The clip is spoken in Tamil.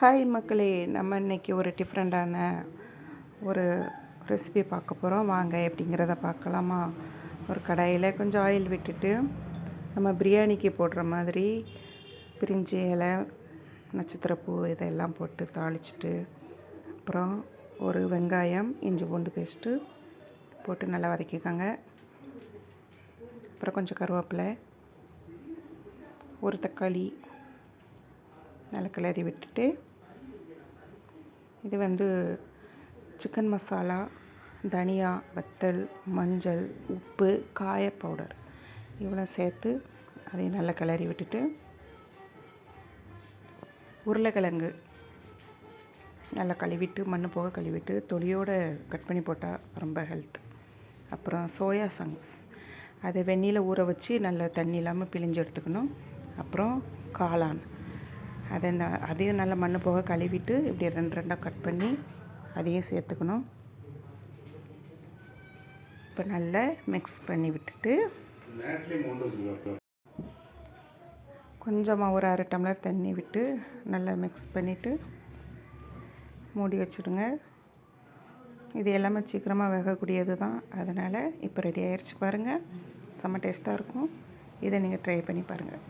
ஹாய் மக்களே நம்ம இன்னைக்கு ஒரு டிஃப்ரெண்ட்டான ஒரு ரெசிபி பார்க்க போகிறோம் வாங்க எப்படிங்கிறத பார்க்கலாமா? ஒரு கடாயில் கொஞ்சம் ஆயில் விட்டுட்டு நம்ம பிரியாணிக்கு போடுற மாதிரி பிரிஞ்சி இலை நட்சத்திரப்பூ இதெல்லாம் போட்டு தாளிச்சிட்டு அப்புறம் ஒரு வெங்காயம் இஞ்சி பூண்டு பேஸ்ட்டு போட்டு நல்லா வதக்கிக்கோங்க. அப்புறம் கொஞ்சம் கருவேப்பிலை ஒரு தக்காளி நல்லா கிளறி விட்டுட்டு இது வந்து சிக்கன் மசாலா தனியா வத்தல் மஞ்சள் உப்பு காய பவுடர் இவ்வளோ சேர்த்து அதையும் நல்லா கிளறி விட்டுட்டு உருளைக்கிழங்கு நல்லா கழுவிட்டு மண் போக கழுவிட்டு தொலியோடு கட் பண்ணி போட்டால் ரொம்ப ஹெல்த் அப்புறம் சோயா சங்ஸ் அதை வெந்நியில் ஊற வச்சு நல்லா தண்ணி இல்லாமல் பிழிஞ்சு எடுத்துக்கணும். அப்புறம் காளான். அதை இந்த அதையும் நல்லா மண் போக கழுவிட்டு இப்படி ரெண்டு ரெண்டாக கட் பண்ணி அதையும் சேர்த்துக்கணும். இப்போ நல்லா மிக்ஸ் பண்ணி விட்டுட்டு கொஞ்சமாக ஒரு அரை டம்ளர் தண்ணி விட்டு நல்லா மிக்ஸ் பண்ணிவிட்டு மூடி வச்சுடுங்க. இது எல்லாமே சீக்கிரமாக வேகக்கூடியது தான். அதனால் இப்போ ரெடி ஆயிடுச்சு பாருங்கள் செம்ம டேஸ்ட்டாக இருக்கும். இதை நீங்கள் ட்ரை பண்ணி பாருங்கள்